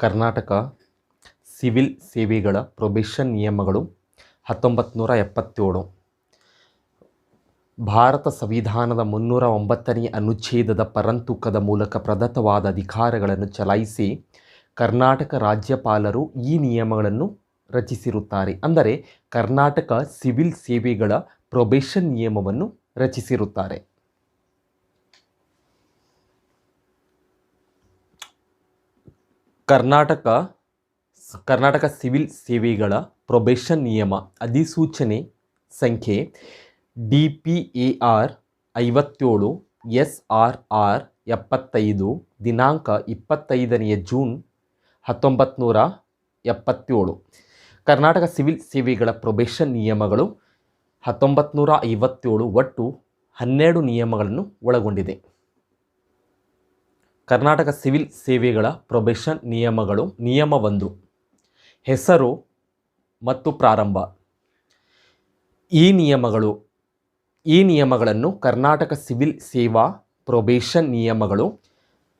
Karnataka civil ಸೇವೆಗಳ probation ನಿಯಮಗಳು ಹತ್ತೊಂಬತ್ತು ಎಪ್ಪತ್ತೇಳು. ಭಾರತ ಸಂವಿಧಾನದ ಮುನ್ನೂರ ಒಂಬತ್ತನೇ ಅನುಚ್ಛೇದದ ಪರಂತುಕದ ಮೂಲಕ ಪ್ರದತ್ತವಾದ ಅಧಿಕಾರಗಳನ್ನು ಚಲಾಯಿಸಿ ಕರ್ನಾಟಕ ರಾಜ್ಯಪಾಲರು ಈ ನಿಯಮಗಳನ್ನು ರಚಿಸಿರುತ್ತಾರೆ. ಅಂದರೆ ಕರ್ನಾಟಕ ಸಿವಿಲ್ ಸೇವೆಗಳ ಪ್ರೊಬೇಷನ್ ನಿಯಮವನ್ನು ರಚಿಸಿರುತ್ತಾರೆ. ಕರ್ನಾಟಕ ಕರ್ನಾಟಕ ಸಿವಿಲ್ ಸೇವೆಗಳ ಪ್ರೊಬೇಷನ್ ನಿಯಮ ಅಧಿಸೂಚನೆ ಸಂಖ್ಯೆ ಡಿ ಪಿ ಎ ಆರ್ ಐವತ್ತೇಳು ಎಸ್ ಆರ್ ಆರ್ ಎಪ್ಪತ್ತೈದು ದಿನಾಂಕ ಇಪ್ಪತ್ತೈದನೆಯ ಜೂನ್ ಹತ್ತೊಂಬತ್ತು ನೂರ ಎಪ್ಪತ್ತೇಳು. ಕರ್ನಾಟಕ ಸಿವಿಲ್ ಸೇವೆಗಳ ಪ್ರೊಬೇಷನ್ ನಿಯಮಗಳು ಹತ್ತೊಂಬತ್ತು ನೂರ ಐವತ್ತೇಳು ಒಟ್ಟು ಹನ್ನೆರಡು ನಿಯಮಗಳನ್ನು ಒಳಗೊಂಡಿದೆ. ಕರ್ನಾಟಕ ಸಿವಿಲ್ ಸೇವೆಗಳ ಪ್ರೊಬೆಷನ್ ನಿಯಮಗಳು ನಿಯಮ ಒಂದು. ಹೆಸರು ಮತ್ತು ಪ್ರಾರಂಭ. ಈ ನಿಯಮಗಳು, ಈ ನಿಯಮಗಳನ್ನು ಕರ್ನಾಟಕ ಸಿವಿಲ್ ಸೇವಾ ಪ್ರೊಬೇಷನ್ ನಿಯಮಗಳು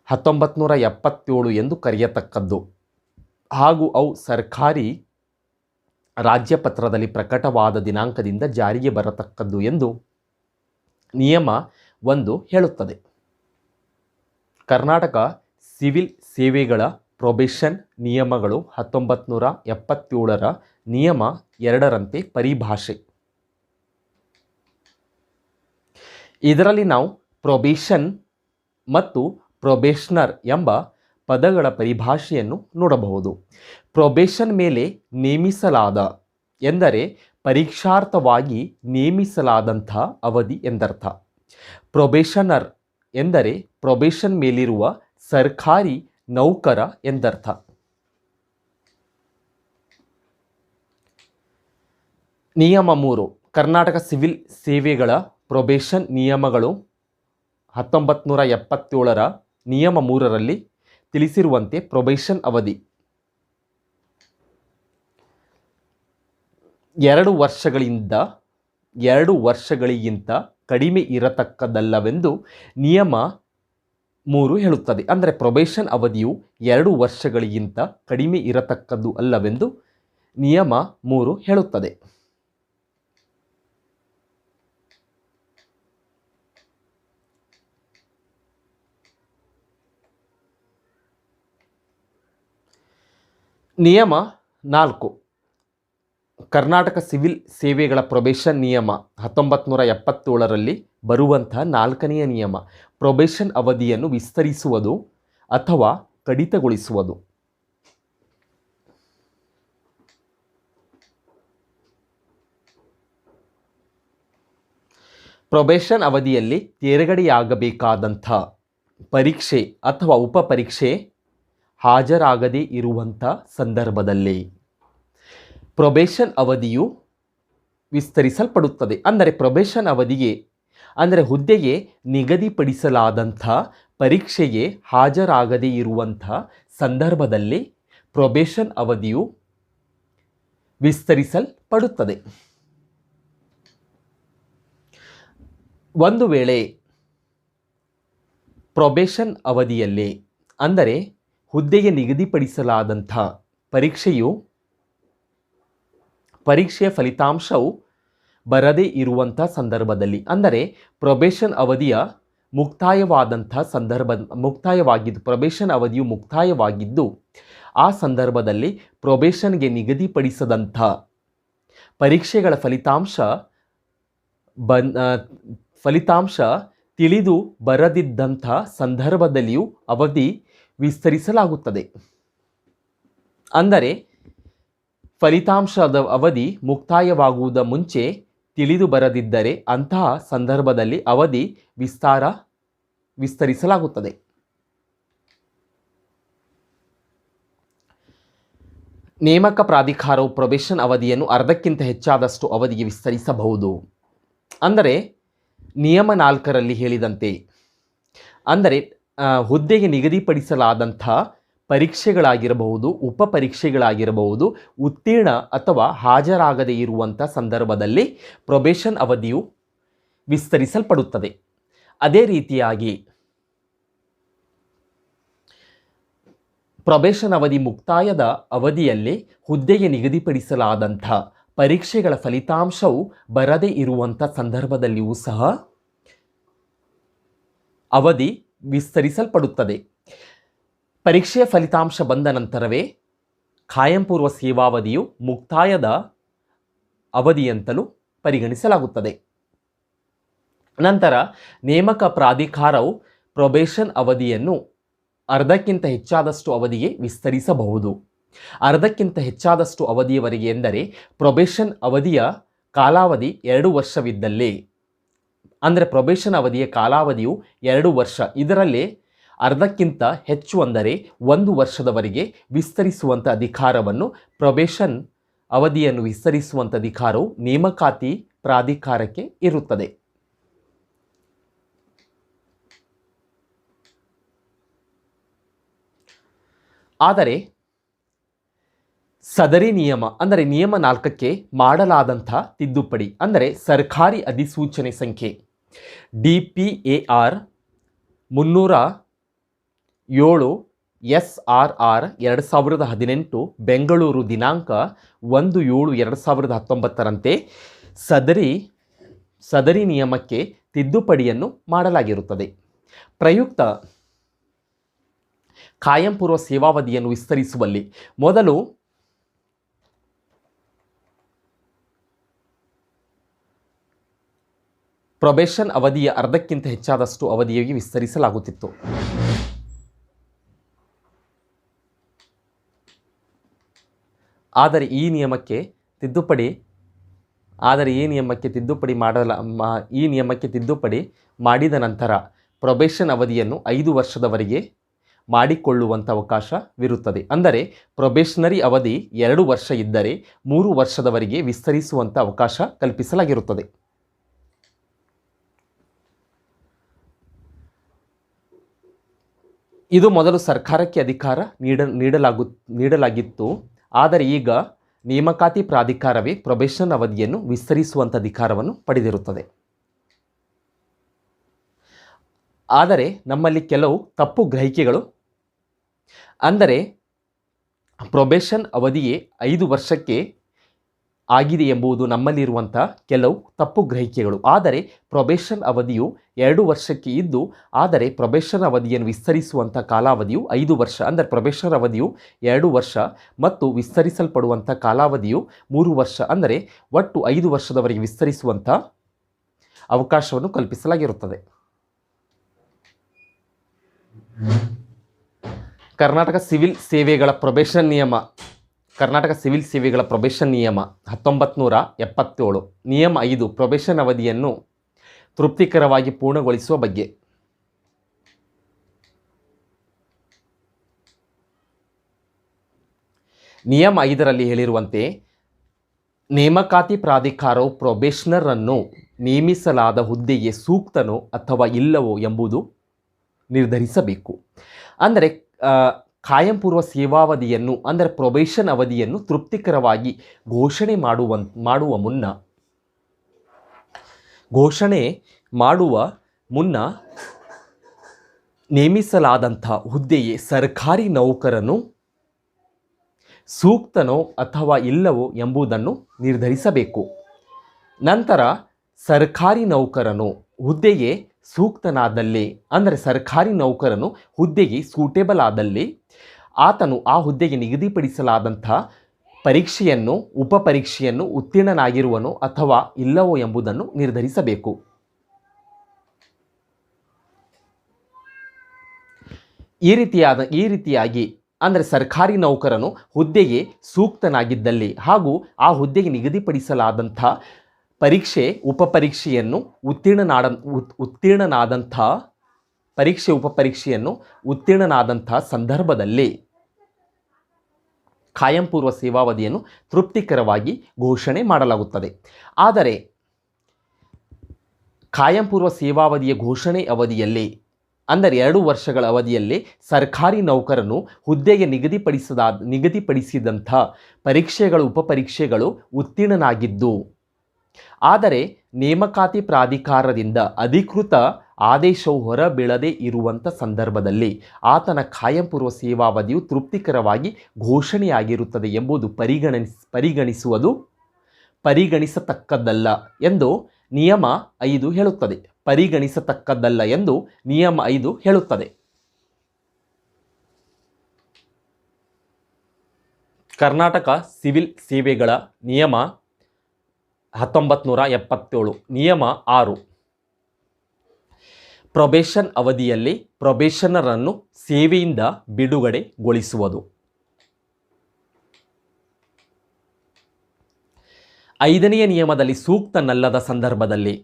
ಹತ್ತೊಂಬತ್ತು ಎಪ್ಪತ್ತೇಳು ಎಂದು ಕರೆಯತಕ್ಕದ್ದು. ಹಾಗೂ ಅವು ಸರ್ಕಾರಿ ರಾಜ್ಯಪತ್ರದಲ್ಲಿ ಪ್ರಕಟವಾದ ದಿನಾಂಕದಿಂದ ಜಾರಿಗೆ ಬರತಕ್ಕದ್ದು ಎಂದು ನಿಯಮ ಒಂದು ಹೇಳುತ್ತದೆ. ಕರ್ನಾಟಕ ಸಿವಿಲ್ ಸೇವೆಗಳ ಪ್ರೊಬೇಷನ್ ನಿಯಮಗಳು ಹತ್ತೊಂಬತ್ತು ನೂರ ಎಪ್ಪತ್ತೇಳರ ನಿಯಮ ಎರಡರಂತೆ ಪರಿಭಾಷೆ. ಇದರಲ್ಲಿ ನಾವು ಪ್ರೊಬೇಷನ್ ಮತ್ತು ಪ್ರೊಬೇಷನರ್ ಎಂಬ ಪದಗಳ ಪರಿಭಾಷೆಯನ್ನು ನೋಡಬಹುದು. ಪ್ರೊಬೇಷನ್ ಮೇಲೆ ನೇಮಿಸಲಾದ ಎಂದರೆ ಪರೀಕ್ಷಾರ್ಥವಾಗಿ ನೇಮಿಸಲಾದಂಥ ಅವಧಿ ಎಂದರ್ಥ. ಪ್ರೊಬೇಷನರ್ ಎಂದರೆ ಪ್ರೊಬೇಷನ್ ಮೇಲಿರುವ ಸರ್ಕಾರಿ ನೌಕರ ಎಂದರ್ಥ. ನಿಯಮ ಮೂರು, ಕರ್ನಾಟಕ ಸಿವಿಲ್ ಸೇವೆಗಳ ಪ್ರೊಬೇಷನ್ ನಿಯಮಗಳು ಹತ್ತೊಂಬತ್ತು ನೂರ ಎಪ್ಪತ್ತೇಳರ ನಿಯಮ ಮೂರರಲ್ಲಿ ತಿಳಿಸಿರುವಂತೆ ಪ್ರೊಬೇಷನ್ ಅವಧಿ. ಎರಡು ವರ್ಷಗಳಿಂದ, ಎರಡು ವರ್ಷಗಳಿಗಿಂತ ಕಡಿಮೆ ಇರತಕ್ಕದ್ದಲ್ಲವೆಂದು ನಿಯಮ ಮೂರು ಹೇಳುತ್ತದೆ. ಅಂದರೆ ಪ್ರೊಬೇಷನ್ ಅವಧಿಯು ಎರಡು ವರ್ಷಗಳಿಗಿಂತ ಕಡಿಮೆ ಇರತಕ್ಕದ್ದು ಅಲ್ಲವೆಂದು ನಿಯಮ ಮೂರು ಹೇಳುತ್ತದೆ. ನಿಯಮ ನಾಲ್ಕು. ಕರ್ನಾಟಕ ಸಿವಿಲ್ ಸೇವೆಗಳ ಪ್ರೊಬೇಷನ್ ನಿಯಮ ಹತ್ತೊಂಬತ್ತು ನೂರ ಎಪ್ಪತ್ತೇಳರಲ್ಲಿ ಬರುವಂಥ ನಾಲ್ಕನೆಯ ನಿಯಮ, ಪ್ರೊಬೇಷನ್ ಅವಧಿಯನ್ನು ವಿಸ್ತರಿಸುವುದು ಅಥವಾ ಕಡಿತಗೊಳಿಸುವುದು. ಪ್ರೊಬೇಷನ್ ಅವಧಿಯಲ್ಲಿ ತೇರ್ಗಡೆಯಾಗಬೇಕಾದಂಥ ಪರೀಕ್ಷೆ ಅಥವಾ ಉಪಪರೀಕ್ಷೆ ಹಾಜರಾಗದೇ ಇರುವಂಥ ಸಂದರ್ಭದಲ್ಲಿ ಪ್ರೊಬೇಷನ್ ಅವಧಿಯು ವಿಸ್ತರಿಸಲ್ಪಡುತ್ತದೆ. ಅಂದರೆ ಪ್ರೊಬೇಷನ್ ಅವಧಿಗೆ, ಅಂದರೆ ಹುದ್ದೆಗೆ ನಿಗದಿಪಡಿಸಲಾದಂಥ ಪರೀಕ್ಷೆಗೆ ಹಾಜರಾಗದೇ ಇರುವಂಥ ಸಂದರ್ಭದಲ್ಲಿ ಪ್ರೊಬೇಷನ್ ಅವಧಿಯು ವಿಸ್ತರಿಸಲ್ಪಡುತ್ತದೆ. ಒಂದು ವೇಳೆ ಪ್ರೊಬೇಷನ್ ಅವಧಿಯಲ್ಲಿ, ಅಂದರೆ ಹುದ್ದೆಗೆ ನಿಗದಿಪಡಿಸಲಾದಂಥ ಪರೀಕ್ಷೆಯು ಪರೀಕ್ಷೆಯ ಫಲಿತಾಂಶವು ಬರದೇ ಇರುವಂಥ ಸಂದರ್ಭದಲ್ಲಿ. ಅಂದರೆ ಪ್ರೊಬೇಷನ್ ಅವಧಿಯ ಮುಕ್ತಾಯವಾದಂಥ ಸಂದರ್ಭ, ಮುಕ್ತಾಯವಾಗಿದ್ದು ಪ್ರೊಬೇಷನ್ ಅವಧಿಯು ಮುಕ್ತಾಯವಾಗಿದ್ದು, ಆ ಸಂದರ್ಭದಲ್ಲಿ ಪ್ರೊಬೇಷನ್ಗೆ ನಿಗದಿಪಡಿಸದಂಥ ಪರೀಕ್ಷೆಗಳ ಫಲಿತಾಂಶ ಬನ್ ಫಲಿತಾಂಶ ತಿಳಿದು ಬರದಿದ್ದಂಥ ಸಂದರ್ಭದಲ್ಲಿಯೂ ಅವಧಿ ವಿಸ್ತರಿಸಲಾಗುತ್ತದೆ. ಅಂದರೆ ಫಲಿತಾಂಶದ ಅವಧಿ ಮುಕ್ತಾಯವಾಗುವುದ ಮುಂಚೆ ತಿಳಿದು ಬರದಿದ್ದರೆ ಅಂತಹ ಸಂದರ್ಭದಲ್ಲಿ ಅವಧಿ ವಿಸ್ತಾರ, ವಿಸ್ತರಿಸಲಾಗುತ್ತದೆ. ನೇಮಕ ಪ್ರಾಧಿಕಾರವು ಪ್ರೊಬೇಷನ್ ಅವಧಿಯನ್ನು ಅರ್ಧಕ್ಕಿಂತ ಹೆಚ್ಚಾದಷ್ಟು ಅವಧಿಗೆ ವಿಸ್ತರಿಸಬಹುದು. ಅಂದರೆ ನಿಯಮ ನಾಲ್ಕರಲ್ಲಿ ಹೇಳಿದಂತೆ, ಅಂದರೆ ಹುದ್ದೆಗೆ ನಿಗದಿಪಡಿಸಲಾದಂಥ ಪರೀಕ್ಷೆಗಳಾಗಿರಬಹುದು ಉಪ ಪರೀಕ್ಷೆಗಳಾಗಿರಬಹುದು ಉತ್ತೀರ್ಣ ಅಥವಾ ಹಾಜರಾಗದೇ ಇರುವಂಥ ಸಂದರ್ಭದಲ್ಲಿ ಪ್ರೊಬೇಷನ್ ಅವಧಿಯು ವಿಸ್ತರಿಸಲ್ಪಡುತ್ತದೆ. ಅದೇ ರೀತಿಯಾಗಿ ಪ್ರೊಬೇಷನ್ ಅವಧಿ ಮುಕ್ತಾಯದ ಅವಧಿಯಲ್ಲಿ ಹುದ್ದೆಗೆ ನಿಗದಿಪಡಿಸಲಾದಂಥ ಪರೀಕ್ಷೆಗಳ ಫಲಿತಾಂಶವು ಬರದೇ ಇರುವಂಥ ಸಂದರ್ಭದಲ್ಲಿಯೂ ಸಹ ಅವಧಿ ವಿಸ್ತರಿಸಲ್ಪಡುತ್ತದೆ. ಪರೀಕ್ಷೆಯ ಫಲಿತಾಂಶ ಬಂದ ನಂತರವೇ ಖಾಯಂಪೂರ್ವ ಸೇವಾವಧಿಯು ಮುಕ್ತಾಯದ ಅವಧಿಯಂತಲೂ ಪರಿಗಣಿಸಲಾಗುತ್ತದೆ. ನಂತರ ನೇಮಕ ಪ್ರಾಧಿಕಾರವು ಪ್ರೊಬೇಷನ್ ಅವಧಿಯನ್ನು ಅರ್ಧಕ್ಕಿಂತ ಹೆಚ್ಚಾದಷ್ಟು ಅವಧಿಗೆ ವಿಸ್ತರಿಸಬಹುದು. ಅರ್ಧಕ್ಕಿಂತ ಹೆಚ್ಚಾದಷ್ಟು ಅವಧಿಯವರೆಗೆ ಎಂದರೆ ಪ್ರೊಬೇಷನ್ ಅವಧಿಯ ಕಾಲಾವಧಿ ಎರಡು ವರ್ಷವಿದ್ದಲ್ಲಿ. ಅಂದರೆ ಪ್ರೊಬೇಷನ್ ಅವಧಿಯ ಕಾಲಾವಧಿಯು ಎರಡು ವರ್ಷ. ಇದರಲ್ಲಿ ಅರ್ಧಕ್ಕಿಂತ ಹೆಚ್ಚು ಅಂದರೆ ಒಂದು ವರ್ಷದವರೆಗೆ ವಿಸ್ತರಿಸುವಂಥ ಅಧಿಕಾರವನ್ನು ಪ್ರೊಬೇಷನ್ ಅವಧಿಯನ್ನು ವಿಸ್ತರಿಸುವಂಥ ಅಧಿಕಾರವು ನೇಮಕಾತಿ ಪ್ರಾಧಿಕಾರಕ್ಕೆ ಇರುತ್ತದೆ. ಆದರೆ ಸದರಿ ನಿಯಮ ಅಂದರೆ ನಿಯಮ ನಾಲ್ಕಕ್ಕೆ ಮಾಡಲಾದಂಥ ತಿದ್ದುಪಡಿ ಅಂದರೆ ಸರ್ಕಾರಿ ಅಧಿಸೂಚನೆ ಸಂಖ್ಯೆ ಡಿ ಪಿ ಎ ಆರ್ ಮುನ್ನೂರ ಏಳು ಎಸ್ ಆರ್ ಆರ್ ಎರಡು ಸಾವಿರದ ಹದಿನೆಂಟು ಬೆಂಗಳೂರು ದಿನಾಂಕ ಒಂದು ಏಳು ಎರಡು ಸಾವಿರದ ಹತ್ತೊಂಬತ್ತರಂತೆ ಸದರಿ ಸದರಿ ನಿಯಮಕ್ಕೆ ತಿದ್ದುಪಡಿಯನ್ನು ಮಾಡಲಾಗಿರುತ್ತದೆ. ಪ್ರಯುಕ್ತ ಕಾಯಂಪೂರ್ವ ಸೇವಾವಧಿಯನ್ನು ವಿಸ್ತರಿಸುವಲ್ಲಿ ಮೊದಲು ಪ್ರೊಬೇಷನ್ ಅವಧಿಯ ಅರ್ಧಕ್ಕಿಂತ ಹೆಚ್ಚಾದಷ್ಟು ಅವಧಿಯಾಗಿ ವಿಸ್ತರಿಸಲಾಗುತ್ತಿತ್ತು. ಆದರೆ ಈ ನಿಯಮಕ್ಕೆ ತಿದ್ದುಪಡಿ, ಆದರೆ ಈ ನಿಯಮಕ್ಕೆ ತಿದ್ದುಪಡಿ ಮಾಡಲ ಈ ನಿಯಮಕ್ಕೆ ತಿದ್ದುಪಡಿ ಮಾಡಿದ ನಂತರ ಪ್ರೊಬೇಷನ್ ಅವಧಿಯನ್ನು ಐದು ವರ್ಷದವರೆಗೆ ಮಾಡಿಕೊಳ್ಳುವಂಥ ಅವಕಾಶವಿರುತ್ತದೆ. ಅಂದರೆ ಪ್ರೊಬೇಷನರಿ ಅವಧಿ ಎರಡು ವರ್ಷ ಇದ್ದರೆ ಮೂರು ವರ್ಷದವರೆಗೆ ವಿಸ್ತರಿಸುವಂಥ ಅವಕಾಶ ಕಲ್ಪಿಸಲಾಗಿರುತ್ತದೆ. ಇದು ಮೊದಲು ಸರ್ಕಾರಕ್ಕೆ ಅಧಿಕಾರ ನೀಡ, ನೀಡಲಾಗು, ನೀಡಲಾಗಿತ್ತು. ಆದರೆ ಈಗ ನೇಮಕಾತಿ ಪ್ರಾಧಿಕಾರವೇ ಪ್ರೊಬೇಷನ್ ಅವಧಿಯನ್ನು ವಿಸ್ತರಿಸುವಂಥ ಅಧಿಕಾರವನ್ನು ಪಡೆದಿರುತ್ತದೆ. ಆದರೆ ನಮ್ಮಲ್ಲಿ ಕೆಲವು ತಪ್ಪು ಗ್ರಹಿಕೆಗಳು. ಅಂದರೆ ಪ್ರೊಬೇಷನ್ ಅವಧಿಯೇ ಐದು ವರ್ಷಕ್ಕೆ ಆಗಿದೆ ಎಂಬುದು ನಮ್ಮಲ್ಲಿರುವಂಥ ಕೆಲವು ತಪ್ಪು ಗ್ರಹಿಕೆಗಳು. ಆದರೆ ಪ್ರೊಬೇಷನ್ ಅವಧಿಯು ಎರಡು ವರ್ಷಕ್ಕೆ ಇದ್ದು, ಆದರೆ ಪ್ರೊಬೇಷನ್ ಅವಧಿಯನ್ನು ವಿಸ್ತರಿಸುವಂಥ ಕಾಲಾವಧಿಯು ಐದು ವರ್ಷ. ಅಂದರೆ ಪ್ರೊಬೇಷನ್ ಅವಧಿಯು ಎರಡು ವರ್ಷ ಮತ್ತು ವಿಸ್ತರಿಸಲ್ಪಡುವಂಥ ಕಾಲಾವಧಿಯು ಮೂರು ವರ್ಷ. ಅಂದರೆ ಒಟ್ಟು ಐದು ವರ್ಷದವರೆಗೆ ವಿಸ್ತರಿಸುವಂಥ ಅವಕಾಶವನ್ನು ಕಲ್ಪಿಸಲಾಗಿರುತ್ತದೆ. ಕರ್ನಾಟಕ ಸಿವಿಲ್ ಸೇವೆಗಳ ಪ್ರೊಬೇಷನ್ ನಿಯಮ. ಕರ್ನಾಟಕ ಸಿವಿಲ್ ಸೇವೆಗಳ ಪ್ರೊಬೇಷನ್ ನಿಯಮ ಹತ್ತೊಂಬತ್ತು ನೂರ ಎಪ್ಪತ್ತೇಳು, ನಿಯಮ ಐದು ಪ್ರೊಬೇಷನ್ ಅವಧಿಯನ್ನು ತೃಪ್ತಿಕರವಾಗಿ ಪೂರ್ಣಗೊಳಿಸುವ ಬಗ್ಗೆ. ನಿಯಮ ಐದರಲ್ಲಿ ಹೇಳಿರುವಂತೆ, ನೇಮಕಾತಿ ಪ್ರಾಧಿಕಾರವು ಪ್ರೊಬೇಷನರನ್ನು ನೇಮಿಸಲಾದ ಹುದ್ದೆಗೆ ಸೂಕ್ತನೋ ಅಥವಾ ಇಲ್ಲವೋ ಎಂಬುದು ನಿರ್ಧರಿಸಬೇಕು. ಅಂದರೆ ಕಾಯಂ ಪೂರ್ವ ಸೇವಾವಧಿಯನ್ನು, ಅಂದರೆ ಪ್ರೊಬೇಷನ್ ಅವಧಿಯನ್ನು ತೃಪ್ತಿಕರವಾಗಿ ಘೋಷಣೆ ಮಾಡುವ ಮಾಡುವ ಮುನ್ನ, ಘೋಷಣೆ ಮಾಡುವ ಮುನ್ನ ನೇಮಿಸಲಾದಂಥ ಹುದ್ದೆಯೇ ಸರ್ಕಾರಿ ನೌಕರನು ಸೂಕ್ತನೋ ಅಥವಾ ಇಲ್ಲವೋ ಎಂಬುದನ್ನು ನಿರ್ಧರಿಸಬೇಕು. ನಂತರ ಸರ್ಕಾರಿ ನೌಕರನು ಹುದ್ದೆಗೆ ಸೂಕ್ತನಾದಲ್ಲಿ, ಅಂದರೆ ಸರ್ಕಾರಿ ನೌಕರನು ಹುದ್ದೆಗೆ ಸೂಟೇಬಲ್ ಆದಲ್ಲಿ, ಆತನು ಆ ಹುದ್ದೆಗೆ ನಿಗದಿಪಡಿಸಲಾದಂಥ ಪರೀಕ್ಷೆಯನ್ನು, ಉಪಪರೀಕ್ಷೆಯನ್ನು ಉತ್ತೀರ್ಣನಾಗಿರುವನೋ ಅಥವಾ ಇಲ್ಲವೋ ಎಂಬುದನ್ನು ನಿರ್ಧರಿಸಬೇಕು. ಈ ರೀತಿಯಾದ, ಈ ರೀತಿಯಾಗಿ, ಅಂದರೆ ಸರ್ಕಾರಿ ನೌಕರನು ಹುದ್ದೆಗೆ ಸೂಕ್ತನಾಗಿದ್ದಲ್ಲಿ ಹಾಗೂ ಆ ಹುದ್ದೆಗೆ ನಿಗದಿಪಡಿಸಲಾದಂಥ ಪರೀಕ್ಷೆ, ಉಪಪರೀಕ್ಷೆಯನ್ನು ಉತ್ತೀರ್ಣನಾದ ಉತ್- ಉತ್ತೀರ್ಣನಾದಂಥ, ಪರೀಕ್ಷೆ, ಉಪಪರೀಕ್ಷೆಯನ್ನು ಉತ್ತೀರ್ಣನಾದಂಥ ಸಂದರ್ಭದಲ್ಲಿ ಕಾಯಂ ಪೂರ್ವ ಸೇವಾವಧಿಯನ್ನು ತೃಪ್ತಿಕರವಾಗಿ ಘೋಷಣೆ ಮಾಡಲಾಗುತ್ತದೆ. ಆದರೆ ಕಾಯಂ ಪೂರ್ವ ಸೇವಾವಧಿಯ ಘೋಷಣೆ ಅವಧಿಯಲ್ಲಿ, ಅಂದರೆ ಎರಡು ವರ್ಷಗಳ ಅವಧಿಯಲ್ಲಿ ಸರ್ಕಾರಿ ನೌಕರನು ಹುದ್ದೆಗೆ ನಿಗದಿಪಡಿಸದ, ನಿಗದಿಪಡಿಸಿದಂಥ ಪರೀಕ್ಷೆಗಳು, ಉಪಪರೀಕ್ಷೆಗಳು ಉತ್ತೀರ್ಣನಾಗಿದ್ದು ಆದರೆ ನೇಮಕಾತಿ ಪ್ರಾಧಿಕಾರದಿಂದ ಅಧಿಕೃತ ಆದೇಶವು ಹೊರಬೀಳದೇ ಇರುವಂಥ ಸಂದರ್ಭದಲ್ಲಿ ಆತನ ಕಾಯಂಪೂರ್ವ ಸೇವಾವಧಿಯು ತೃಪ್ತಿಕರವಾಗಿ ಘೋಷಣೆಯಾಗಿರುತ್ತದೆ ಎಂಬುದು ಪರಿಗಣಿಸ್, ಪರಿಗಣಿಸುವುದು ಪರಿಗಣಿಸತಕ್ಕದ್ದಲ್ಲ ಎಂದು ನಿಯಮ ಐದು ಹೇಳುತ್ತದೆ. ಪರಿಗಣಿಸತಕ್ಕದ್ದಲ್ಲ ಎಂದು ನಿಯಮ ಐದು ಹೇಳುತ್ತದೆ. ಕರ್ನಾಟಕ ಸಿವಿಲ್ ಸೇವೆಗಳ ನಿಯಮ ಹತ್ತೊಂಬತ್ತು ನೂರ ಎಪ್ಪತ್ತೇಳು, ನಿಯಮ ಆರು. ಪ್ರೊಬೇಷನ್ ಅವಧಿಯಲ್ಲಿ ಪ್ರೊಬೇಷನರನ್ನು ಸೇವೆಯಿಂದ ಬಿಡುಗಡೆಗೊಳಿಸುವುದು. ಐದನೆಯ ನಿಯಮದಲ್ಲಿ ಸೂಕ್ತನಲ್ಲದ ಸಂದರ್ಭದಲ್ಲಿ.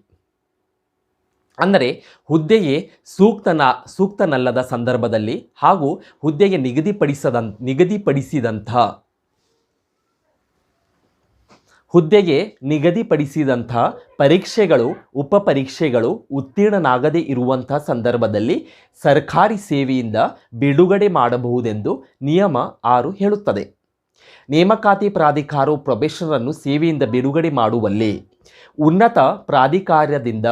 ಅಂದರೆ ಹುದ್ದೆಗೆ ಸೂಕ್ತನ, ಸೂಕ್ತನಲ್ಲದ ಸಂದರ್ಭದಲ್ಲಿ ಹಾಗೂ ಹುದ್ದೆಗೆ ನಿಗದಿಪಡಿಸದ ನಿಗದಿಪಡಿಸಿದಂಥ ಹುದ್ದೆಗೆ ನಿಗದಿಪಡಿಸಿದಂಥ ಪರೀಕ್ಷೆಗಳು, ಉಪಪರೀಕ್ಷೆಗಳು ಉತ್ತೀರ್ಣನಾಗದೇ ಇರುವಂಥ ಸಂದರ್ಭದಲ್ಲಿ ಸರ್ಕಾರಿ ಸೇವೆಯಿಂದ ಬಿಡುಗಡೆ ಮಾಡಬಹುದೆಂದು ನಿಯಮ ಆರು ಹೇಳುತ್ತದೆ. ನೇಮಕಾತಿ ಪ್ರಾಧಿಕಾರವು ಪ್ರೊಬೇಷನರನ್ನು ಸೇವೆಯಿಂದ ಬಿಡುಗಡೆ ಮಾಡುವಲ್ಲಿ ಉನ್ನತ ಪ್ರಾಧಿಕಾರದಿಂದ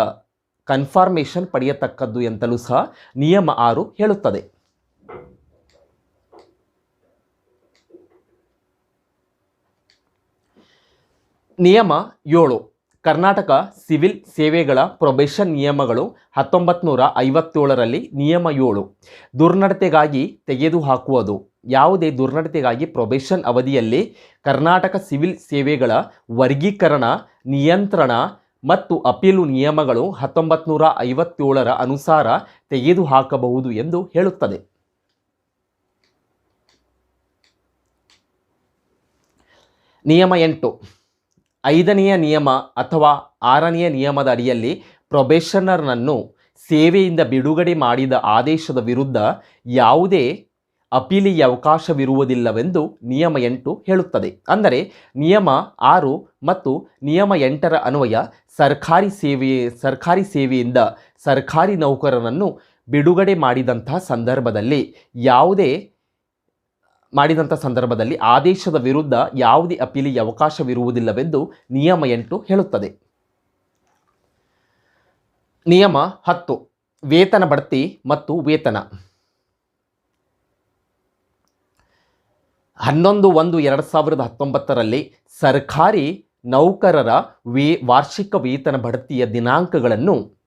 ಕನ್ಫರ್ಮೇಷನ್ ಪಡೆಯತಕ್ಕದ್ದು ಎಂತಲೂ ಸಹ ನಿಯಮ ಆರು ಹೇಳುತ್ತದೆ. ನಿಯಮ ಏಳು. ಕರ್ನಾಟಕ ಸಿವಿಲ್ ಸೇವೆಗಳ ಪ್ರೊಬೇಷನ್ ನಿಯಮಗಳು ಹತ್ತೊಂಬತ್ತು ನೂರ ಐವತ್ತೇಳರಲ್ಲಿ ನಿಯಮ ಏಳು. ದುರ್ನಡತೆಗಾಗಿ ತೆಗೆದುಹಾಕುವುದು. ಯಾವುದೇ ದುರ್ನಡತೆಗಾಗಿ ಪ್ರೊಬೇಷನ್ ಅವಧಿಯಲ್ಲಿ ಕರ್ನಾಟಕ ಸಿವಿಲ್ ಸೇವೆಗಳ ವರ್ಗೀಕರಣ, ನಿಯಂತ್ರಣ ಮತ್ತು ಅಪೀಲು ನಿಯಮಗಳು ಹತ್ತೊಂಬತ್ತು ನೂರ ಐವತ್ತೇಳರ ಅನುಸಾರ ತೆಗೆದುಹಾಕಬಹುದು ಎಂದು ಹೇಳುತ್ತದೆ. ನಿಯಮ ಎಂಟು. ಐದನೆಯ ನಿಯಮ ಅಥವಾ ಆರನೆಯ ನಿಯಮದ ಅಡಿಯಲ್ಲಿ ಪ್ರೊಬೇಷನರ್ನನ್ನು ಸೇವೆಯಿಂದ ಬಿಡುಗಡೆ ಮಾಡಿದ ಆದೇಶದ ವಿರುದ್ಧ ಯಾವುದೇ ಅಪೀಲಿಗೆ ಅವಕಾಶವಿರುವುದಿಲ್ಲವೆಂದು ನಿಯಮ ಎಂಟು ಹೇಳುತ್ತದೆ. ಅಂದರೆ ನಿಯಮ ಆರು ಮತ್ತು ನಿಯಮ ಎಂಟರ ಅನ್ವಯ ಸರ್ಕಾರಿ ಸೇವೆ, ಸರ್ಕಾರಿ ಸೇವೆಯಿಂದ ಸರ್ಕಾರಿ ನೌಕರರನ್ನು ಬಿಡುಗಡೆ ಮಾಡಿದಂತಹ ಸಂದರ್ಭದಲ್ಲಿ ಯಾವುದೇ ಮಾಡಿದಂಥ ಸಂದರ್ಭದಲ್ಲಿ ಆದೇಶದ ವಿರುದ್ಧ ಯಾವುದೇ ಅಪೀಲಿಗೆ ಅವಕಾಶವಿರುವುದಿಲ್ಲವೆಂದು ನಿಯಮ ಎಂಟು ಹೇಳುತ್ತದೆ. ನಿಯಮ ಹತ್ತು, ವೇತನ ಬಡ್ತಿ ಮತ್ತು ವೇತನ. ಹನ್ನೊಂದು ಒಂದು ಎರಡು ಸಾವಿರದ ಹತ್ತೊಂಬತ್ತರಲ್ಲಿ ಸರ್ಕಾರಿ ನೌಕರರ ವೇ, ವಾರ್ಷಿಕ ವೇತನ ಬಡ್ತಿಯ ದಿನಾಂಕಗಳನ್ನು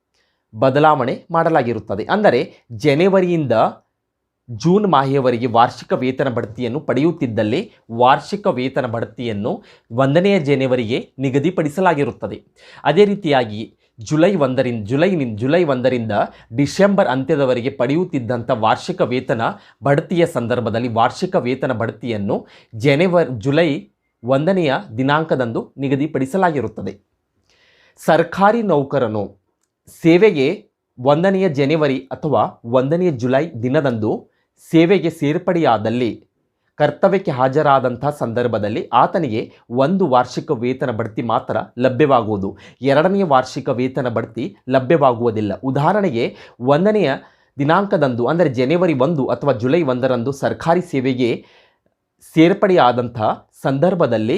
ಬದಲಾವಣೆ ಮಾಡಲಾಗಿರುತ್ತದೆ. ಅಂದರೆ, ಜನವರಿಯಿಂದ ಜೂನ್ ಮಾಹೆಯವರೆಗೆ ವಾರ್ಷಿಕ ವೇತನ ಬಡ್ತಿಯನ್ನು ಪಡೆಯುತ್ತಿದ್ದಲ್ಲಿ ವಾರ್ಷಿಕ ವೇತನ ಬಡ್ತಿಯನ್ನು ಒಂದನೆಯ ಜನವರಿಗೆ ನಿಗದಿಪಡಿಸಲಾಗಿರುತ್ತದೆ. ಅದೇ ರೀತಿಯಾಗಿ ಜುಲೈ ಒಂದರಿಂದ, ಜುಲೈ ಜುಲೈ ಒಂದರಿಂದ ಡಿಸೆಂಬರ್ ಅಂತ್ಯದವರೆಗೆ ಪಡೆಯುತ್ತಿದ್ದಂಥ ವಾರ್ಷಿಕ ವೇತನ ಬಡ್ತಿಯ ಸಂದರ್ಭದಲ್ಲಿ ವಾರ್ಷಿಕ ವೇತನ ಬಡ್ತಿಯನ್ನು ಜನವರಿ, ಜುಲೈ ಒಂದನೆಯ ದಿನಾಂಕದಂದು ನಿಗದಿಪಡಿಸಲಾಗಿರುತ್ತದೆ. ಸರ್ಕಾರಿ ನೌಕರನು ಸೇವೆಗೆ ಒಂದನೆಯ ಜನವರಿ ಅಥವಾ ಒಂದನೆಯ ಜುಲೈ ದಿನದಂದು ಸೇವೆಗೆ ಸೇರ್ಪಡೆಯಾದಲ್ಲಿ ಕರ್ತವ್ಯಕ್ಕೆ ಹಾಜರಾದಂಥ ಸಂದರ್ಭದಲ್ಲಿ ಆತನಿಗೆ ಒಂದು ವಾರ್ಷಿಕ ವೇತನ ಬಡ್ತಿ ಮಾತ್ರ ಲಭ್ಯವಾಗುವುದು. ಎರಡನೆಯ ವಾರ್ಷಿಕ ವೇತನ ಬಡ್ತಿ ಲಭ್ಯವಾಗುವುದಿಲ್ಲ. ಉದಾಹರಣೆಗೆ ಒಂದನೆಯ ದಿನಾಂಕದಂದು, ಅಂದರೆ ಜನವರಿ ಒಂದು ಅಥವಾ ಜುಲೈ ಒಂದರಂದು ಸರ್ಕಾರಿ ಸೇವೆಗೆ ಸೇರ್ಪಡೆಯಾದಂಥ ಸಂದರ್ಭದಲ್ಲಿ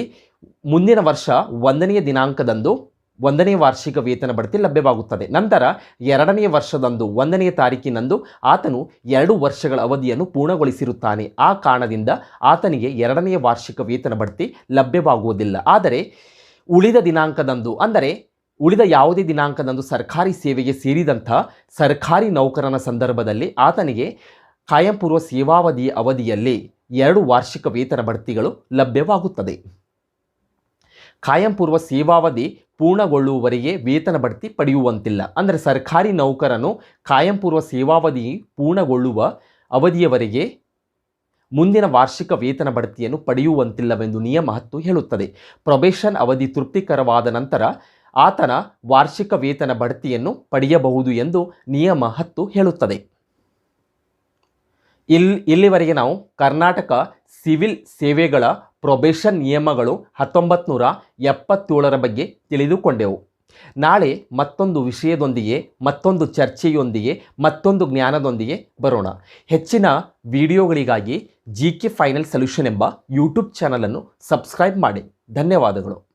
ಮುಂದಿನ ವರ್ಷ ಒಂದನೆಯ ದಿನಾಂಕದಂದು ಒಂದನೇ ವಾರ್ಷಿಕ ವೇತನ ಬಡ್ತಿ ಲಭ್ಯವಾಗುತ್ತದೆ. ನಂತರ ಎರಡನೇ ವರ್ಷದಂದು, ಒಂದನೇ ತಾರೀಕಿನಂದು ಆತನು ಎರಡು ವರ್ಷಗಳ ಅವಧಿಯನ್ನು ಪೂರ್ಣಗೊಳಿಸಿರುತ್ತಾನೆ. ಆ ಕಾರಣದಿಂದ ಆತನಿಗೆ ಎರಡನೆಯ ವಾರ್ಷಿಕ ವೇತನ ಬಡ್ತಿ ಲಭ್ಯವಾಗುವುದಿಲ್ಲ. ಆದರೆ ಉಳಿದ ದಿನಾಂಕದಂದು, ಅಂದರೆ ಉಳಿದ ಯಾವುದೇ ದಿನಾಂಕದಂದು ಸರ್ಕಾರಿ ಸೇವೆಗೆ ಸೇರಿದಂಥ ಸರ್ಕಾರಿ ನೌಕರನ ಸಂದರ್ಭದಲ್ಲಿ ಆತನಿಗೆ ಕಾಯಂಪೂರ್ವ ಸೇವಾವಧಿಯ ಅವಧಿಯಲ್ಲಿ ಎರಡು ವಾರ್ಷಿಕ ವೇತನ ಬಡ್ತಿಗಳು ಲಭ್ಯವಾಗುತ್ತದೆ. ಕಾಯಂಪೂರ್ವ ಸೇವಾವಧಿ ಪೂರ್ಣಗೊಳ್ಳುವವರೆಗೆ ವೇತನ ಬಡ್ತಿ ಪಡೆಯುವಂತಿಲ್ಲ. ಅಂದರೆ ಸರ್ಕಾರಿ ನೌಕರನು ಕಾಯಂಪೂರ್ವ ಸೇವಾವಧಿ ಪೂರ್ಣಗೊಳ್ಳುವ ಅವಧಿಯವರೆಗೆ ಮುಂದಿನ ವಾರ್ಷಿಕ ವೇತನ ಬಡ್ತಿಯನ್ನು ಪಡೆಯುವಂತಿಲ್ಲವೆಂದು ನಿಯಮ ಹತ್ತು ಹೇಳುತ್ತದೆ. ಪ್ರೊಬೇಷನ್ ಅವಧಿ ತೃಪ್ತಿಕರವಾದ ನಂತರ ಆತನ ವಾರ್ಷಿಕ ವೇತನ ಬಡ್ತಿಯನ್ನು ಪಡೆಯಬಹುದು ಎಂದು ನಿಯಮ ಹತ್ತು ಹೇಳುತ್ತದೆ. ಇಲ್, ಇಲ್ಲಿವರೆಗೆ ನಾವು ಕರ್ನಾಟಕ ಸಿವಿಲ್ ಸೇವೆಗಳ ಪ್ರೊಬೇಷನ್ ನಿಯಮಗಳು ಹತ್ತೊಂಬತ್ತು ನೂರ ಎಪ್ಪತ್ತೇಳರ ಬಗ್ಗೆ ತಿಳಿದುಕೊಂಡೆವು. ನಾಳೆ ಮತ್ತೊಂದು ವಿಷಯದೊಂದಿಗೆ, ಮತ್ತೊಂದು ಚರ್ಚೆಯೊಂದಿಗೆ, ಮತ್ತೊಂದು ಜ್ಞಾನದೊಂದಿಗೆ ಬರೋಣ. ಹೆಚ್ಚಿನ ವಿಡಿಯೋಗಳಿಗಾಗಿ ಜಿ ಕೆ ಫೈನಲ್ ಸೊಲ್ಯೂಷನ್ ಎಂಬ ಯೂಟ್ಯೂಬ್ ಚಾನಲನ್ನು ಸಬ್ಸ್ಕ್ರೈಬ್ ಮಾಡಿ. ಧನ್ಯವಾದಗಳು.